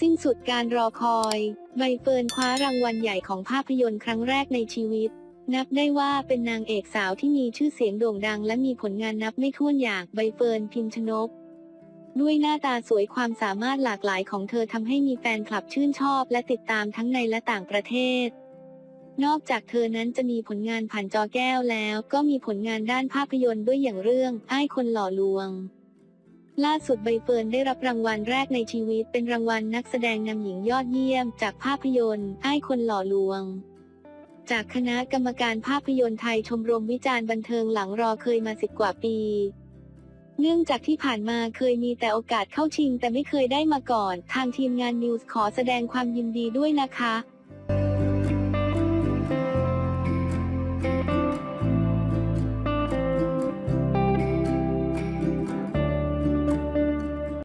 สิ้นสุดการรอคอย ใบเฟิร์นคว้ารางวัลใหญ่ของภาพยนตร์ครั้งแรกในชีวิต นับได้ว่าเป็นนางเอกสาวที่มีชื่อเสียงโด่งดัง และมีผลงานนับไม่ถ้วนอย่างใบเฟิร์นพิมชนก ด้วยหน้าตาสวยความสามารถหลากหลายของเธอทำให้มีแฟนคลับชื่นชอบ และติดตามทั้งในและต่างประเทศนอกจากเธอนั้นจะมีผลงานผ่านจอแก้วแล้ว ก็มีผลงานด้านภาพยนตร์ด้วยอย่างเรื่องไอ้ายคนหล่อลวง ล่าสุดใบเฟิร์นได้รับรางวัลแรกในชีวิต เป็นรางวัลนักแสดงนำหญิงยอดเยี่ยม จากภาพยนตร์ไอ้คนหล่อลวง จากคณะกรรมการภาพยนตร์ไทยชมรมวิจารณ์บันเทิงหลังรอเคยมาสิบกว่าปี เนื่องจากที่ผ่านมาเคยมีแต่โอกาสเข้าชิงแต่ไม่เคยได้มาก่อน ทางทีมงานนิวส์ขอแสดงความยินดีด้วยนะคะ